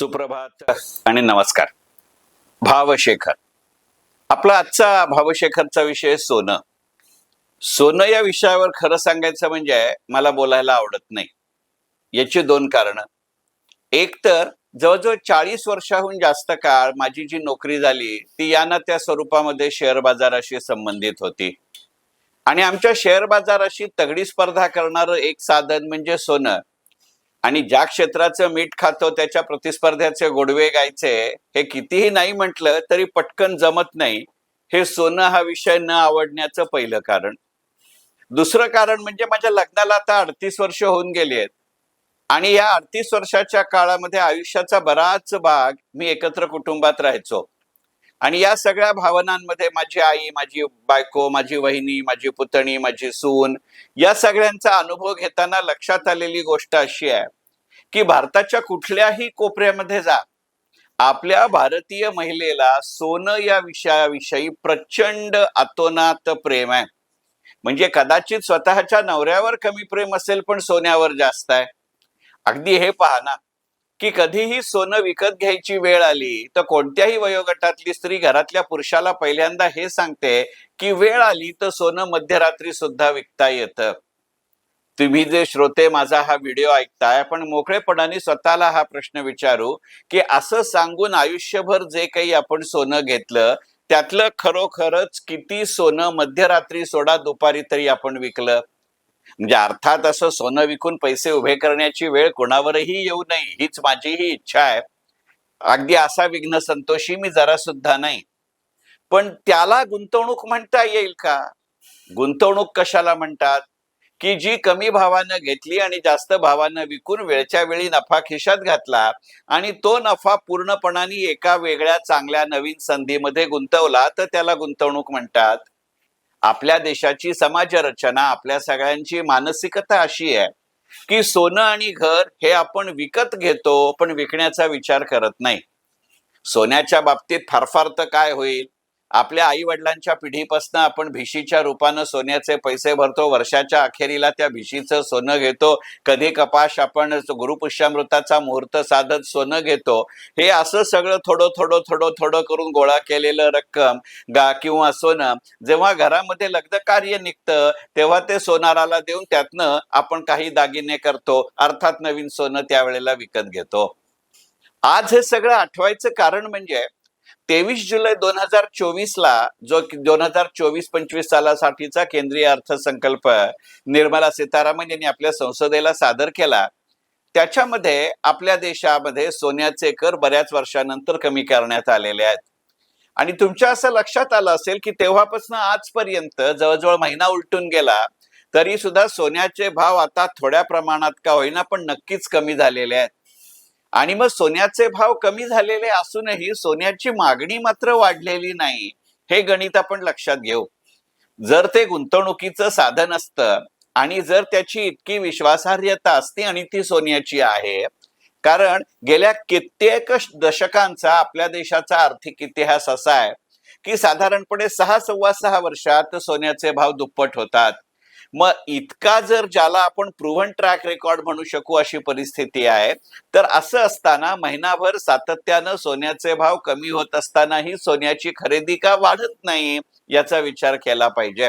सुप्रभात आणि नमस्कार. भावशेखर. आपला आजचा भावशेखरचा विषय सोनं. सोनं या विषयावर खरं सांगायचं म्हणजे मला बोलायला आवडत नाही. याची दोन कारणं. एक तर जवळजवळ चाळीस वर्षाहून जास्त काळ माझी जी नोकरी झाली ती या ना त्या स्वरूपामध्ये शेअर बाजाराशी संबंधित होती. आणि आमच्या शेअर बाजाराशी तगडी स्पर्धा करणारं एक साधन म्हणजे सोनं. आणि ज्या क्षेत्राचं मीठ खातो त्याच्या प्रतिस्पर्ध्याचे गोडवे गायचे हे कितीही नाही म्हटलं तरी पटकन जमत नाही. हे सोनं हा विषय न आवडण्याचं पहिलं कारण. दुसरं कारण म्हणजे माझ्या लग्नाला आता अडतीस वर्ष होऊन गेली आहेत. आणि या अडतीस वर्षाच्या काळामध्ये आयुष्याचा बराच भाग मी एकत्र कुटुंबात राहायचो. आणि या सगळ्या भावनांमध्ये माझी आई माझी बायको माझी वहिनी माझी पुतणी माझी सून या सगळ्यांचा अनुभव घेताना लक्षात आलेली गोष्ट अशी आहे की भारताच्या कुठल्याही कोपऱ्यामध्ये जा आपल्या भारतीय महिलेला सोनं या विषयाविषयी प्रचंड अतोनात प्रेम आहे. म्हणजे कदाचित स्वतःच्या नवऱ्यावर कमी प्रेम असेल पण सोन्यावर जास्त आहे. अगदी हे पहा ना की कधीही सोनं विकत घ्यायची वेळ आली तर कोणत्याही वयोगटातली स्त्री घरातल्या पुरुषाला पहिल्यांदा हे सांगते की वेळ आली तर सोनं मध्यरात्री सुद्धा विकता येतं. तुम्ही जे श्रोते माझा हा व्हिडिओ ऐकताय आपण मोकळेपणाने स्वतःला हा प्रश्न विचारू की असं सांगून आयुष्यभर जे काही आपण सोनं घेतलं त्यातलं खरोखरच किती सोनं मध्यरात्री सोडा दुपारी तरी आपण विकलं? म्हणजे अर्थात असं सोनं विकून पैसे उभे करण्याची वेळ कोणावरही येऊ नये हीच माझीही इच्छा आहे. अगदी असा विघ्न संतोषी मी जरा सुद्धा नाही. पण त्याला गुंतवणूक म्हणता येईल का? गुंतवणूक कशाला म्हणतात? की जी कमी भावानं घेतली आणि जास्त भावानं विकून वेळच्या वेळी नफा खिशात घातला आणि तो नफा पूर्णपणाने एका वेगळ्या चांगल्या नवीन संधीमध्ये गुंतवला तर त्याला गुंतवणूक म्हणतात. आपल्या देशाची समाज रचना आपल्या सगळ्यांची मानसिकता अशी आहे की सोनं आणि घर हे आपण विकत घेतो पण विकण्याचा विचार करत नाही. सोन्याच्या बाबतीत फार फार तर काय होईल? आपल्या आई वडिलांच्या पिढीपासून आपण भिशीच्या रूपानं सोन्याचे पैसे भरतो वर्षाच्या अखेरीला त्या भिशीचं सोनं घेतो. कधी कपाश आपण गुरुपुष्यामृताचा मुहूर्त साधत सोनं घेतो. हे असं सगळं थोडं थोडं थोडं थोडं करून गोळा केलेलं रक्कम गा किंवा सोनं जेव्हा घरामध्ये लग्न कार्य निघतं तेव्हा ते सोनाराला देऊन त्यातनं आपण काही दागिने करतो. अर्थात नवीन सोनं त्यावेळेला विकत घेतो. आज हे सगळं आठवायचं कारण म्हणजे तेवीस जुलै दोन हजार चोवीस ला जो दोन हजार चोवीस पंचवीस सालासाठीचा केंद्रीय अर्थसंकल्प निर्मला सीतारामन यांनी आपल्या संसदेला सादर केला त्याच्यामध्ये आपल्या देशामध्ये सोन्याचे कर बऱ्याच वर्षानंतर कमी करण्यात आलेले आहेत. आणि तुमच्या असं लक्षात आलं असेल की तेव्हापासून आजपर्यंत जवळजवळ महिना उलटून गेला तरी सुद्धा सोन्याचे भाव आता थोड्या प्रमाणात का होईना पण नक्कीच कमी झालेले आहेत. आणि मग सोन्याचे भाव कमी झालेले असूनही सोन्याची मागणी मात्र वाढलेली नाही हे गणित आपण लक्षात घेऊ. जर ते गुंतवणुकीचं साधन असतं आणि जर त्याची इतकी विश्वासार्हता असती आणि ती सोन्याची आहे कारण गेल्या कित्येक दशकांचा आपल्या देशाचा आर्थिक इतिहास असा आहे की साधारणपणे सहा सव्वा सहा वर्षात सोन्याचे भाव दुप्पट होतात. मग इतका जर ज्याला आपण प्रूव्हन ट्रॅक रेकॉर्ड म्हणू शकू अशी परिस्थिती आहे तर असं असताना महिनाभर सातत्यानं सोन्याचे भाव कमी होत असतानाही सोन्याची खरेदी का वाढत नाही याचा विचार केला पाहिजे.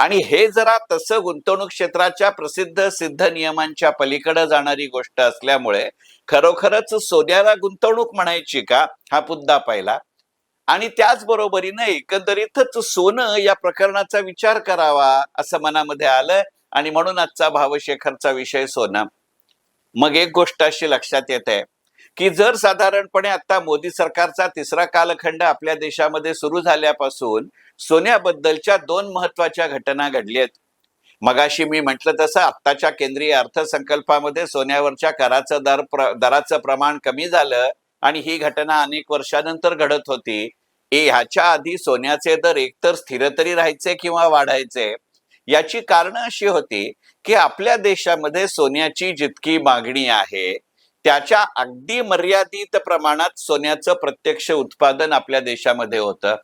आणि हे जरा तसं गुंतवणूक क्षेत्राच्या प्रसिद्ध सिद्ध नियमांच्या पलीकडे जाणारी गोष्ट असल्यामुळे खरोखरच सोन्याला गुंतवणूक म्हणायची का हा मुद्दा पहिला. आणि त्याचबरोबरीनं एकंदरीतच सोनं या प्रकरणाचा विचार करावा असं मनामध्ये आलं आणि म्हणून आजचा भावशेखरचा विषय सोनं. मग एक गोष्ट अशी लक्षात येते की जर साधारणपणे आता मोदी सरकारचा तिसरा कालखंड आपल्या देशामध्ये सुरू झाल्यापासून सोन्याबद्दलच्या दोन महत्त्वाच्या घटना घडल्यात. मगाशी मी म्हटलं तसं आत्ताच्या केंद्रीय अर्थसंकल्पामध्ये सोन्यावरच्या कराचं दर प्र दराचं प्रमाण कमी झालं आणि ही घटना अनेक वर्षानंतर घडत होती. ह्याच्या आधी सोन्याचे दर एकतर स्थिर तरी राहायचे किंवा वाढायचे याची कारण अशी होती की आपल्या देशामध्ये सोन्याची जितकी मागणी आहे त्याच्या अगदी मर्यादित प्रमाणात सोन्याचं प्रत्यक्ष उत्पादन आपल्या देशामध्ये होतं.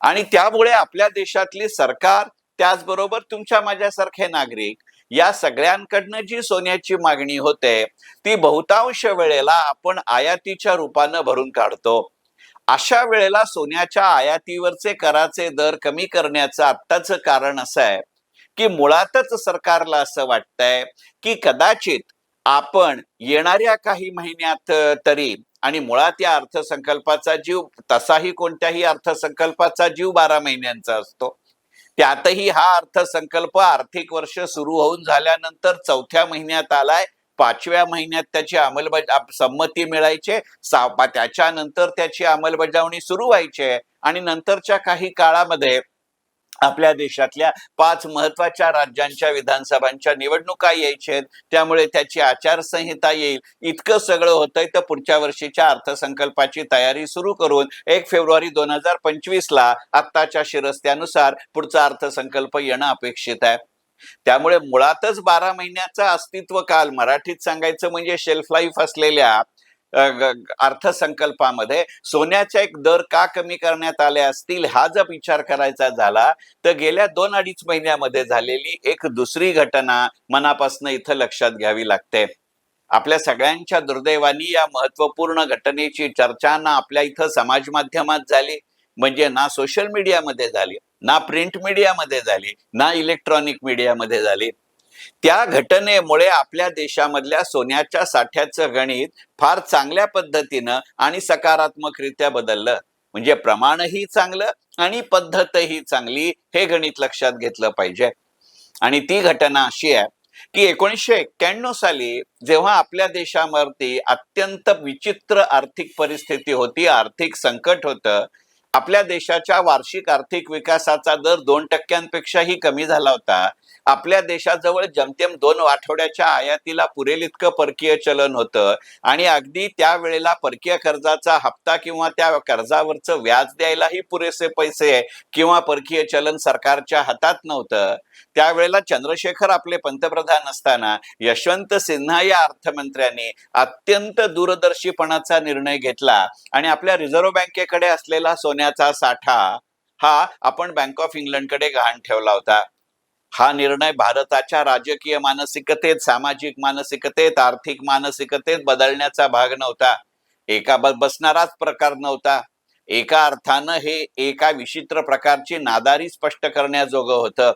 आणि त्यामुळे आपल्या देशातली सरकार त्याचबरोबर तुमच्या माझ्यासारखे नागरिक या सगळ्यांकडनं जी सोन्याची मागणी होते ती बहुतांश वेळेला आपण आयातीच्या रूपानं भरून काढतो. अशा वेळेला सोन्याच्या आयातीवरचे कराचे दर कमी करण्याचं आत्ताचं कारण असं आहे की मुळातच सरकारला असं वाटतंय की कदाचित आपण येणाऱ्या काही महिन्यात तरी आणि मुळात या अर्थसंकल्पाचा जीव तसाही कोणत्याही अर्थसंकल्पाचा जीव बारा महिन्यांचा असतो. त्यातही हा अर्थसंकल्प आर्थिक वर्ष सुरू होऊन झाल्यानंतर चौथ्या महिन्यात आलाय पाचव्या महिन्यात त्याची अंमलबजावणी संमती मिळायचे. सा- त्याच्यानंतर त्याची अंमलबजावणी सुरू व्हायची आणि नंतरच्या काही काळामध्ये आपल्या देशातल्या पाच महत्त्वाच्या राज्यांच्या विधानसभांच्या निवडणुका यायच्या त्यामुळे त्याची आचारसंहिता येईल. इतकं सगळं होतंय तर पुढच्या वर्षीच्या अर्थसंकल्पाची तयारी सुरू करून एक फेब्रुवारी दोन हजार पंचवीस ला आत्ताच्या शिरस्त्यानुसार पुढचा अर्थसंकल्प येणं अपेक्षित आहे. त्यामुळे मुळातच बारा महिन्याचा अस्तित्व काल मराठीत सांगायचं म्हणजे शेल्फ लाईफ असलेल्या अर्थसंकल्पामध्ये सोन्याचा एक दर का कमी करण्यात आले असतील हा जर विचार करायचा झाला तर गेल्या दोन अडीच महिन्यामध्ये झालेली एक दुसरी घटना मनापासून इथं लक्षात घ्यावी लागते. आपल्या सगळ्यांच्या दुर्दैवानी या महत्त्वपूर्ण घटनेची चर्चा ना आपल्या इथं समाज माध्यमात झाली म्हणजे ना सोशल मीडियामध्ये झाली. ना प्रिंट मीडियामध्ये झाली ना इलेक्ट्रॉनिक मीडियामध्ये झाली. त्या घटनेमुळे आपल्या देशामधल्या सोन्याच्या साठ्याचं गणित फार चांगल्या पद्धतीनं आणि सकारात्मकरित्या बदललं. म्हणजे प्रमाणही चांगलं आणि पद्धतही चांगली हे गणित लक्षात घेतलं पाहिजे. आणि ती घटना अशी आहे की एकोणीसशे एक्क्याण्णव साली जेव्हा आपल्या देशावरती अत्यंत विचित्र आर्थिक परिस्थिती होती आर्थिक संकट होतं आपल्या देशाच्या वार्षिक आर्थिक विकासाचा दर दोन टक्क्यांपेक्षाही कमी झाला होता. आपल्या देशाजवळ जमतेम दोन आठवड्याच्या आयातीला पुरेल इतकं परकीय चलन होतं. आणि अगदी त्यावेळेला परकीय कर्जाचा हप्ता किंवा त्या कर्जावरचं व्याज द्यायलाही पुरेसे पैसे किंवा परकीय चलन सरकारच्या हातात नव्हतं. त्यावेळेला चंद्रशेखर आपले पंतप्रधान असताना यशवंत सिन्हा या अर्थमंत्र्यांनी अत्यंत दूरदर्शीपणाचा निर्णय घेतला आणि आपल्या रिझर्व्ह बँकेकडे असलेला सोन्याचा साठा हा आपण बँक ऑफ इंग्लंडकडे गहाण ठेवला होता. हा निर्णय भारताच्या राजकीय मानसिकतेत सामाजिक मानसिकतेत आर्थिक मानसिकतेत बदलण्याचा भाग नव्हता. एका बसणाराच प्रकार नव्हता. एका अर्थानं हे एका विचित्र प्रकारची नादारी स्पष्ट करण्याजोगं होतं.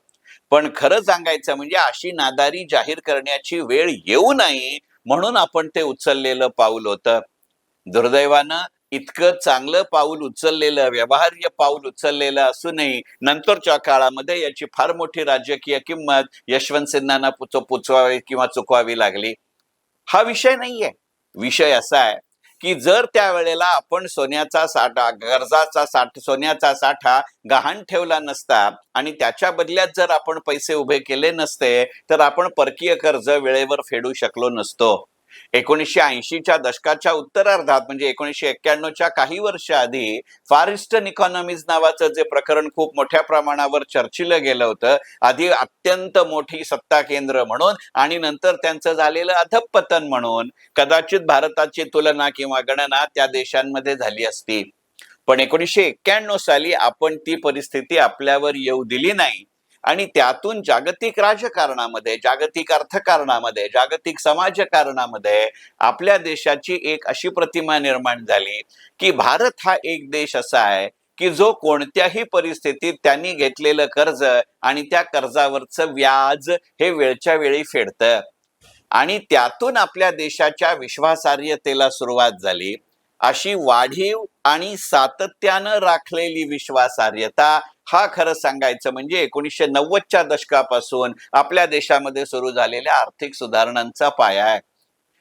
पण खरं सांगायचं म्हणजे अशी नादारी जाहीर करण्याची वेळ येऊ नये म्हणून आपण ते उचललेलं पाऊल होतं. दुर्दैवानं इतकं चांगलं पाऊल उचललेलं व्यवहार्य पाऊल उचललेलं असूनही नंतरच्या काळामध्ये याची फार मोठी राजकीय किंमत यशवंत सिन्हांना पुचवावी किंवा चुकवावी लागली. हा विषय नाहीये. विषय असा आहे की जर त्यावेळेला आपण सोन्याचा साठा गरजाचा साठ सोन्याचा साठा गहाण ठेवला नसता आणि त्याच्या बदल्यात जर आपण पैसे उभे केले नसते तर आपण परकीय कर्ज वेळेवर फेडू शकलो नसतो. एकोणीसशे ऐंशीच्या दशकाच्या उत्तरार्धात म्हणजे एकोणीसशे एक्क्याण्णवच्या काही वर्ष आधी फारिस्टन इकॉनॉमीज नावाचं जे प्रकरण खूप मोठ्या प्रमाणावर चर्चिलं गेलं होतं. आधी अत्यंत मोठी सत्ता केंद्र म्हणून आणि नंतर त्यांचं झालेलं अधपतन म्हणून. कदाचित भारताची तुलना किंवा गणना त्या देशांमध्ये झाली असती. पण एकोणीसशे एक्क्याण्णव साली आपण ती परिस्थिती आपल्यावर येऊ दिली नाही. आणि त्यातून जागतिक राजकारणामध्ये जागतिक अर्थकारणामध्ये जागतिक समाजकारणामध्ये आपल्या देशाची एक अशी प्रतिमा निर्माण झाली की भारत हा एक देश असा आहे की जो कोणत्याही परिस्थितीत त्यांनी घेतलेलं कर्ज आणि त्या कर्जावरचं व्याज हे वेळच्या वेळी फेडतं. आणि त्यातून आपल्या देशाच्या विश्वासार्हतेला सुरुवात झाली. अशी वाढीव आणि सातत्यानं राखलेली विश्वासार्हता हा खरं सांगायचं म्हणजे एकोणीसशे नव्वदच्या दशकापासून आपल्या देशामध्ये सुरू झालेल्या आर्थिक सुधारणांचा पाया आहे.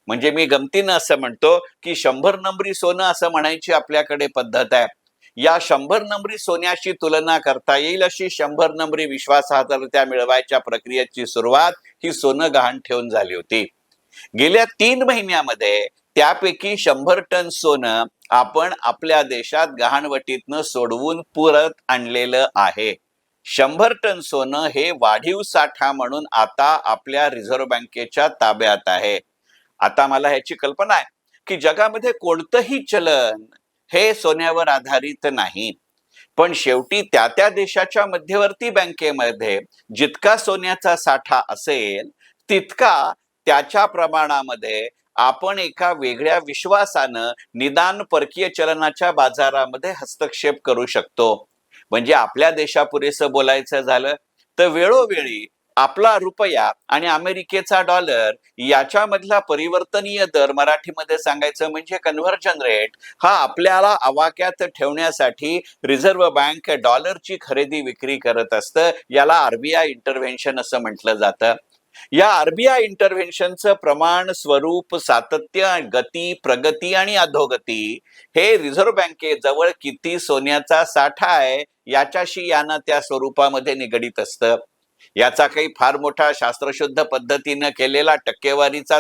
म्हणजे मी गमतीनं असं म्हणतो की शंभर नंबरी सोनं असं म्हणायची आपल्याकडे पद्धत आहे. या शंभर नंबरी सोन्याशी तुलना करता येईल अशी शंभर नंबरी विश्वासार्हता मिळवायच्या प्रक्रियेची सुरुवात ही सोनं गहाण ठेवून झाली होती. गेल्या तीन महिन्यामध्ये त्यापैकी शंभर टन सोनं आपण आपल्या देशात गहाणवटीतनं सोडवून पुरत आणलेलं आहे. शंभर टन सोनं हे वाढीव साठा म्हणून आता आपल्या रिझर्व्ह बँकेच्या ताब्यात आहे. आता मला ह्याची कल्पना आहे की जगामध्ये कोणतंही चलन हे सोन्यावर आधारित नाही. पण शेवटी त्या त्या देशाच्या मध्यवर्ती बँकेमध्ये जितका सोन्याचा साठा असेल तितका त्याच्या प्रमाणामध्ये आपण एका वेगळ्या विश्वासानं निदान परकीय चलनाच्या बाजारामध्ये हस्तक्षेप करू शकतो. म्हणजे आपल्या देशापुरेसं बोलायचं झालं तर वेळोवेळी आपला रुपया आणि अमेरिकेचा डॉलर याच्यामधला परिवर्तनीय दर मराठीमध्ये सांगायचं म्हणजे कन्व्हर्जन रेट हा आपल्याला आवाक्यात ठेवण्यासाठी रिझर्व्ह बँक डॉलरची खरेदी विक्री करत असतं. याला आरबीआय इंटरव्हेन्शन असं म्हटलं जातं. या आरबीआय इंटरव्हेन्शनचं प्रमाण स्वरूप सातत्य गती प्रगती आणि अधोगती हे रिझर्व्ह बँकेजवळ किती सोन्याचा साठा आहे याच्याशी यानं त्या स्वरूपामध्ये निगडीत असतं. याचा काही फार मोठा शास्त्रशुद्ध पद्धतीनं केलेला टक्केवारीचा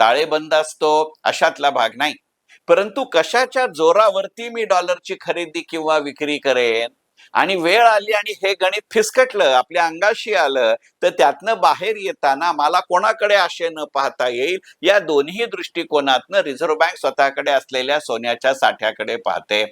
ताळेबंद असतो अशातला भाग नाही. परंतु कशाच्या जोरावरती मी डॉलरची खरेदी किंवा विक्री करेन? आणि वेळ आली आणि हे गणित फिसकटलं आपल्या अंगाशी आलं तर त्यातनं बाहेर येताना मला कोणाकडे आशे न पाहता येईल? या दोन्ही दृष्टिकोनातनं रिझर्व्ह बँक स्वतःकडे असलेल्या सोन्याच्या साठ्याकडे पाहते.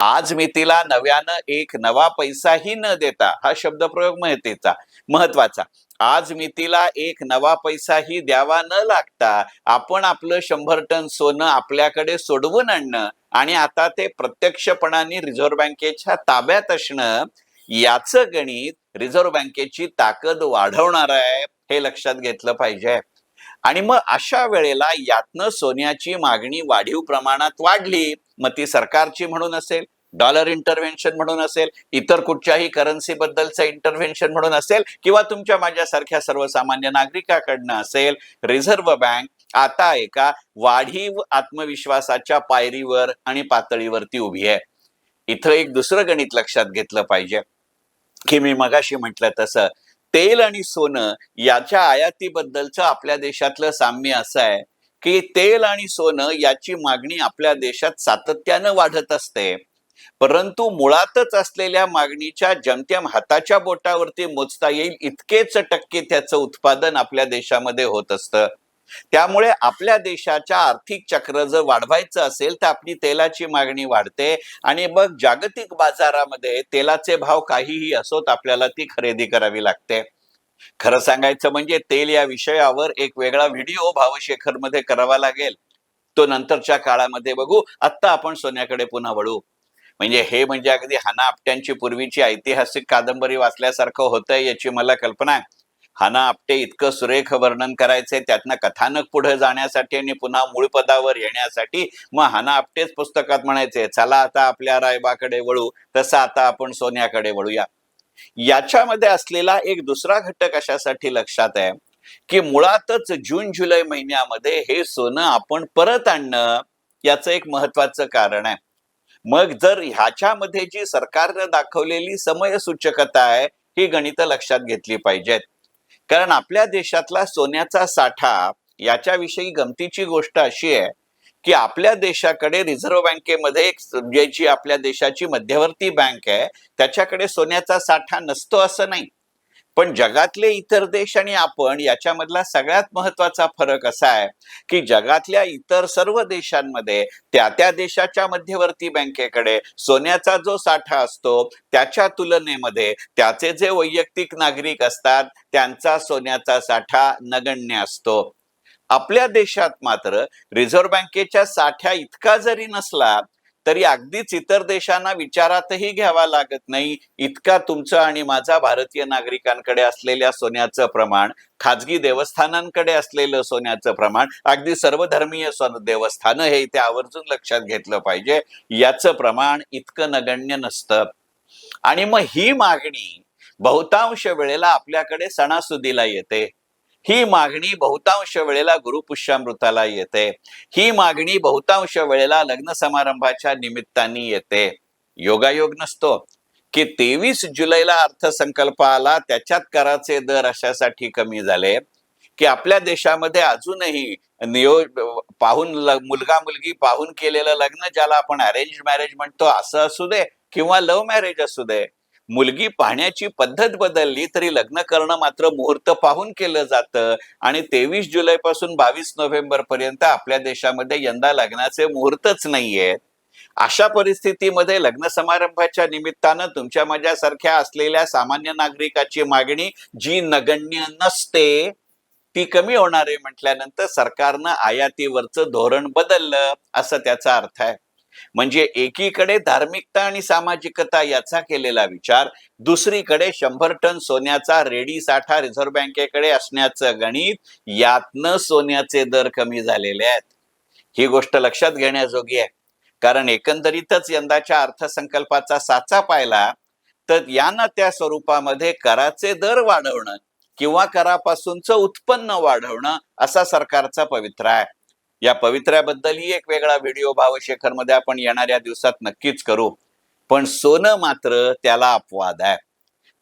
आज मी तिला नव्यानं एक नवा पैसाही न देता हा शब्दप्रयोग महत्त्वाचा महत्त्वाचा आज मी तिला एक नवा पैसाही द्यावा न लागता आपण आपलं शंभर टन सोनं आपल्याकडे सोडवून आणणं आणि आता ते प्रत्यक्षपणाने रिझर्व्ह बँकेच्या ताब्यात असणं याचं गणित रिझर्व्ह बँकेची ताकद वाढवणार आहे हे लक्षात घेतलं पाहिजे. आणि मग अशा वेळेला यातनं सोन्याची मागणी वाढीव प्रमाणात वाढली मग ती सरकारची म्हणून असेल? डॉलर इंटरव्हेन्शन म्हणून असेल इतर कुठच्याही करन्सी बद्दलचं इंटरव्हेन्शन म्हणून असेल किंवा तुमच्या माझ्यासारख्या सर्वसामान्य नागरिकाकडनं असेल रिझर्व्ह बँक आता एका वाढीव आत्मविश्वासाच्या पायरीवर आणि पातळीवरती उभी आहे. इथं एक दुसरं गणित लक्षात घेतलं पाहिजे. की मी मगाशी म्हटलं तसं तेल आणि सोनं याच्या आयातीबद्दलचं आपल्या देशातलं साम्य असं आहे की तेल आणि सोनं याची मागणी आपल्या देशात सातत्यानं वाढत असते. परंतु मुळातच असलेल्या मागणीच्या जमत्याम हाताच्या बोटावरती मोजता येईल इतकेच टक्के त्याचं उत्पादन आपल्या देशामध्ये होत असतं. त्यामुळे आपल्या देशाच्या आर्थिक चक्र जर वाढवायचं असेल तर आपली तेलाची मागणी वाढते आणि मग जागतिक बाजारामध्ये तेलाचे भाव काहीही असोत आपल्याला ती खरेदी करावी लागते. खरं सांगायचं म्हणजे तेल या विषयावर एक वेगळा व्हिडिओ भावशेखरमध्ये करावा लागेल. तो नंतरच्या काळामध्ये बघू. आत्ता आपण सोन्याकडे पुन्हा वळू. म्हणजे हे म्हणजे अगदी हाना आपट्यांची पूर्वीची ऐतिहासिक कादंबरी वाचल्यासारखं होतंय याची मला कल्पना आहे. हाना आपटे इतकं सुरेख वर्णन करायचंय त्यातनं कथानक पुढे जाण्यासाठी आणि पुन्हा मूळ पदावर येण्यासाठी मग हाना आपटेच पुस्तकात म्हणायचे चला आता आपल्या रायबाकडे वळू तसं आता आपण सोन्याकडे वळूया. याच्यामध्ये असलेला एक दुसरा घटक अशासाठी लक्षात आहे की मुळातच जून जुलै महिन्यामध्ये हे सोनं आपण परत आणणं याचं एक महत्वाचं कारण आहे. मग जर ह्याच्यामध्ये जी सरकारनं दाखवलेली समय सूचकता आहे ही गणितं लक्षात घेतली पाहिजेत. कारण आपल्या देशातला सोन्याचा साठा याच्याविषयी गमतीची गोष्ट अशी आहे की आपल्या देशाकडे रिझर्व्ह बँकेमध्ये एक जे- जी आपल्या देशाची मध्यवर्ती बँक आहे त्याच्याकडे सोन्याचा साठा नसतो असं नाही. पण जगातले इतर देश आणि आपण याच्यामधला सगळ्यात महत्त्वाचा फरक असा आहे की जगातल्या इतर सर्व देशांमध्ये त्या त्या देशाच्या मध्यवर्ती बँकेकडे सोन्याचा जो साठा असतो त्याच्या तुलनेमध्ये त्याचे जे वैयक्तिक नागरिक असतात त्यांचा सोन्याचा साठा नगण्य असतो. आपल्या देशात मात्र रिझर्व्ह बँकेच्या साठ्या इतका जरी नसला तरी अगदीच इतर देशांना विचारातही घ्यावा लागत नाही. इतका तुमचं आणि माझा भारतीय नागरिकांकडे असलेल्या सोन्याचं प्रमाण खाजगी देवस्थानांकडे असलेलं सोन्याचं प्रमाण अगदी सर्वधर्मीय देवस्थानं हे इथे आवर्जून लक्षात घेतलं पाहिजे. याचं प्रमाण इतकं नगण्य नसतं. आणि मग ही मागणी बहुतांश वेळेला आपल्याकडे सणासुदीला येते. ही मागणी बहुतांश वेळेला गुरुपुष्यामृताला येते. ही मागणी बहुतांश वेळेला लग्न समारंभाच्या निमित्ताने येते. योगायोग नसतो. की तेवीस जुलैला अर्थसंकल्प आला त्याच्यात कराचे दर अशासाठी कमी झाले की आपल्या देशामध्ये अजूनही नियो पाहून मुलगा मुलगी पाहून केलेलं लग्न ज्याला आपण अरेंज मॅरेज म्हणतो असं असू दे किंवा लव्ह मॅरेज असू दे मुलगी पाहण्याची पद्धत बदलली तरी लग्न करणं मात्र मुहूर्त पाहून केलं जातं. आणि तेवीस जुलै पासून बावीस नोव्हेंबर पर्यंत आपल्या देशामध्ये यंदा लग्नाचे मुहूर्तच नाहीयेत अशा परिस्थितीमध्ये लग्न समारंभाच्या निमित्तानं तुमच्या माझ्यासारख्या असलेल्या सामान्य नागरिकाची मागणी जी नगण्य नसते ती कमी होणार आहे म्हटल्यानंतर सरकारनं आयातीवरचं धोरण बदललं असं त्याचा अर्थ आहे. म्हणजे एकीकडे धार्मिकता आणि सामाजिकता याचा केलेला विचार दुसरीकडे शंभर टन सोन्याचा रेडी साठा रिझर्व्ह बँकेकडे असण्याचं गणित यातनं सोन्याचे दर कमी झालेले आहेत. ही गोष्ट लक्षात घेण्याजोगी आहे. कारण एकंदरीतच यंदाच्या अर्थसंकल्पाचा साचा पाहिला तर यानं त्या स्वरूपामध्ये कराचे दर वाढवणं किंवा करापासूनचं उत्पन्न वाढवणं असा सरकारचा पवित्रा आहे. या पवित्र्याबद्दलही एक वेगळा व्हिडिओ भावशेखरमध्ये आपण येणाऱ्या दिवसात नक्कीच करू. पण सोनं मात्र त्याला अपवाद आहे.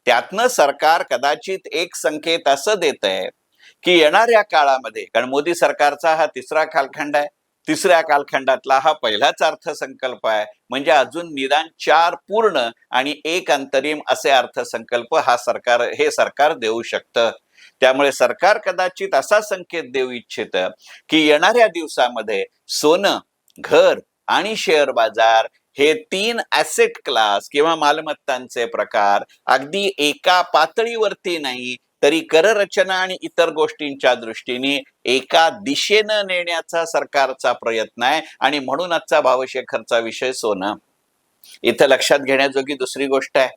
त्यातनं सरकार कदाचित एक संकेत असं देत आहे की येणाऱ्या काळामध्ये कारण मोदी सरकारचा हा तिसरा कालखंड आहे. तिसऱ्या कालखंडातला हा पहिलाच अर्थसंकल्प आहे. म्हणजे अजून निदान चार पूर्ण आणि एक अंतरिम असे अर्थसंकल्प हा सरकार हे सरकार देऊ शकतं. त्यामुळे सरकार कदाचित असा संकेत देऊ इच्छित की येणाऱ्या दिवसामध्ये सोनं घर आणि शेअर बाजार हे तीन ऍसेट क्लास किंवा मालमत्तांचे प्रकार अगदी एका पातळीवरती नाही तरी कररचना आणि इतर गोष्टींच्या दृष्टीने एका दिशेनं नेण्याचा सरकारचा प्रयत्न आहे. आणि म्हणून आजचा भावशेखरचा विषय सोनं. इथं लक्षात घेण्याजोगी दुसरी गोष्ट आहे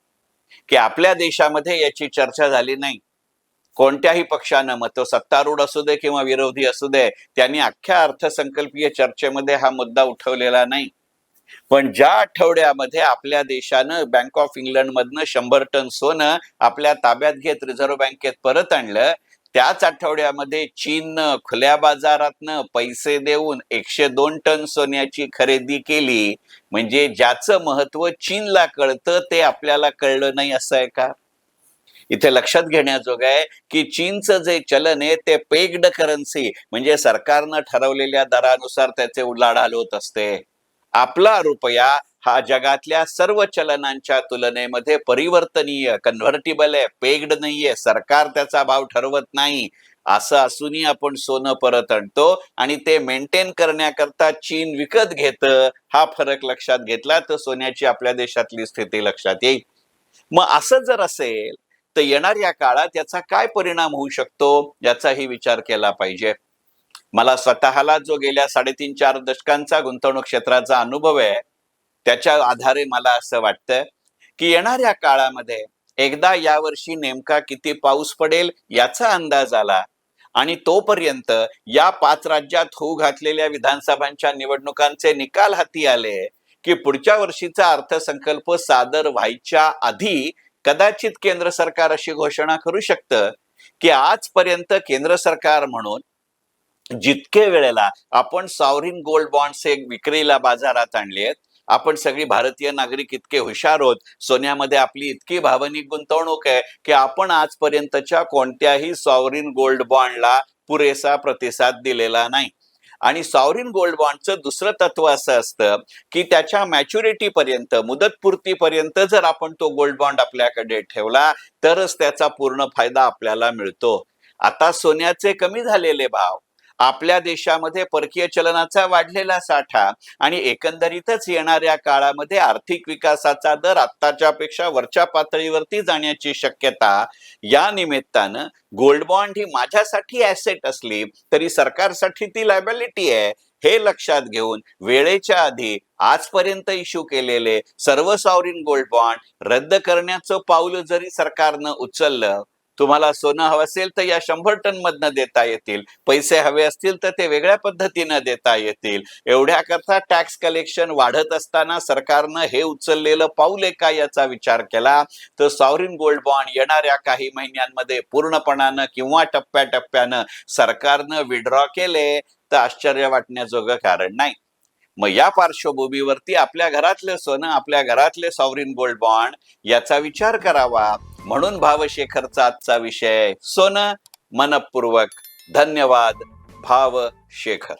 की आपल्या देशामध्ये याची चर्चा झाली नाही. कोणत्याही पक्षानं मग तो सत्तारूढ असू दे किंवा विरोधी असू दे त्यांनी अख्ख्या अर्थसंकल्पीय चर्चेमध्ये हा मुद्दा उठवलेला नाही. पण ज्या आठवड्यामध्ये आपल्या देशानं बँक ऑफ इंग्लंड मधनं शंभर टन सोनं आपल्या ताब्यात घेत रिझर्व्ह बँकेत परत आणलं त्याच आठवड्यामध्ये चीननं खुल्या बाजारातनं पैसे देऊन एकशे दोन टन सोन्याची खरेदी केली म्हणजे ज्याचं महत्त्व चीनला कळतं ते आपल्याला कळलं नाही असं आहे का? इथे लक्षात घेण्याजोगं आहे की चीनचं जे चलन आहे ते पेग्ड करन्सी म्हणजे सरकारनं ठरवलेल्या दरानुसार त्याचे उलाढाल होत असते. आपला रुपया हा जगातल्या सर्व चलनांच्या तुलनेमध्ये परिवर्तनीय कन्व्हर्टिबल आहे पेग्ड नाहीये सरकार त्याचा भाव ठरवत नाही. असं असूनही आपण सोनं परत आणतो आणि ते मेंटेन करण्याकरता चीन विकत घेत हा फरक लक्षात घेतला तर सोन्याची आपल्या देशातली स्थिती लक्षात येईल. मग असं जर असेल तर येणाऱ्या काळात याचा काय परिणाम होऊ शकतो याचाही विचार केला पाहिजे. मला स्वतःला जो गेल्या साडेतीन चार दशकांचा गुंतवणूक क्षेत्राचा अनुभव आहे त्याच्या आधारे मला असं वाटतं की येणाऱ्या काळामध्ये एकदा यावर्षी नेमका किती पाऊस पडेल याचा अंदाज आला आणि तोपर्यंत या पाच राज्यात होऊ घातलेल्या विधानसभांच्या निवडणुकांचे निकाल हाती आले की पुढच्या वर्षीचा अर्थसंकल्प सादर व्हायच्या आधी कदाचित केंद्र सरकार अशी घोषणा करू शकतं की आजपर्यंत केंद्र सरकार म्हणून जितके वेळेला आपण सॉवरिन गोल्ड बॉन्ड्स एक विक्रीला बाजारात आणले आहेत आपण सगळी भारतीय नागरिक इतके हुशार आहोत सोन्यामध्ये आपली इतकी भावनिक गुंतवणूक आहे की आपण आजपर्यंतच्या कोणत्याही सॉवरिन गोल्ड बॉन्डला पुरेसा प्रतिसाद दिलेला नाही. आणि सॉवरिन गोल्ड बॉन्डचं दुसरं तत्व असं असतं की त्याच्या मॅच्युरिटी पर्यंत मुदतपूर्तीपर्यंत जर आपण तो गोल्ड बॉन्ड आपल्याकडे ठेवला तरच त्याचा पूर्ण फायदा आपल्याला मिळतो. आता सोन्याचे कमी झालेले भाव आपल्या देशामध्ये परकीय चलनाचा वाढलेला साठा आणि एकंदरीतच येणाऱ्या काळामध्ये आर्थिक विकासाचा दर आत्ताच्या पेक्षा वरच्या पातळीवरती जाण्याची शक्यता या निमित्तानं गोल्ड बॉन्ड ही माझ्यासाठी ऍसेट असली तरी सरकारसाठी ती लायबिलिटी आहे हे लक्षात घेऊन वेळेच्या आधी आजपर्यंत इश्यू केलेले सर्व सॉवरिन गोल्ड बॉन्ड रद्द करण्याचं पाऊल जरी सरकारनं उचललं तुम्हाला सोनं हवं असेल तर या शंभर टन मधनं देता येतील. पैसे हवे असतील तर ते वेगळ्या पद्धतीनं देता येतील. एवढ्या करता टॅक्स कलेक्शन वाढत असताना सरकारनं हे उचललेलं पाऊल आहे का याचा विचार केला? तर सॉवरिन गोल्ड बॉन्ड येणाऱ्या काही महिन्यांमध्ये पूर्णपणानं किंवा टप्प्याटप्प्यानं सरकारनं विड्रॉ केले तर आश्चर्य वाटण्याजोगं कारण नाही. मग या पार्श्वभूमीवरती आपल्या घरातलं सोनं आपल्या घरातले सॉवरिन गोल्ड बॉन्ड याचा विचार करावा. म्हणून भावशेखरचा आजचा विषय सोनं मनपूर्वक. धन्यवाद भाव शेखर